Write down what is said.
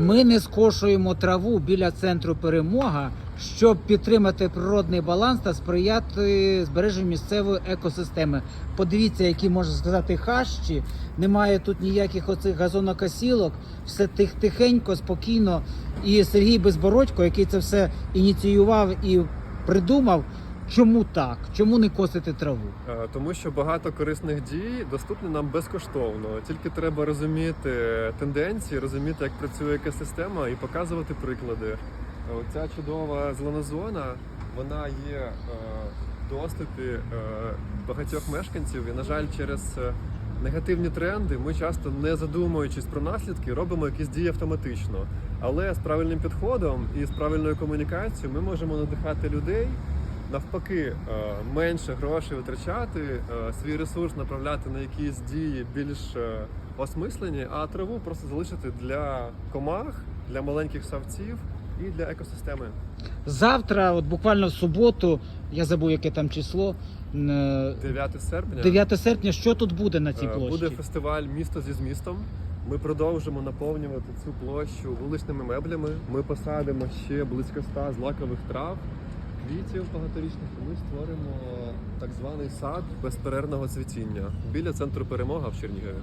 Ми не скошуємо траву біля центру перемога, щоб підтримати природний баланс та сприяти збереженню місцевої екосистеми. Подивіться, які можна сказати хащі. Немає тут ніяких оцих газонокосілок, все тих тихенько, спокійно. І Сергій Безбородько, який це все ініціював і придумав. Чому так? Чому не косити траву? Е, Тому що багато корисних дій доступні нам безкоштовно. Тільки треба розуміти тенденції, розуміти, як працює екосистема і показувати приклади. Оця чудова зелена зона, вона є е, в доступі е, багатьох мешканців, і, на жаль, через негативні тренди ми часто, не задумуючись про наслідки, робимо якісь дії автоматично. Але з правильним підходом і з правильною комунікацією ми можемо надихати людей навпаки е, менше грошей витрачати, е, свій ресурс направляти на якісь дії більш е, осмислені, а траву просто залишити для комах, для маленьких савців і для екосистеми. Завтра, от буквально в суботу, я забув, яке там число. е, 9 серпня 9 серпня, що тут буде на цій площі? буде фестиваль Місто зі змістом. Ми продовжимо наповнювати цю площу вуличними меблями. Ми посадимо ще близько ста злакових трав, квітів багаторічних. Ми створимо так званий сад безперервного цвітіння біля центру перемога в Чернігові.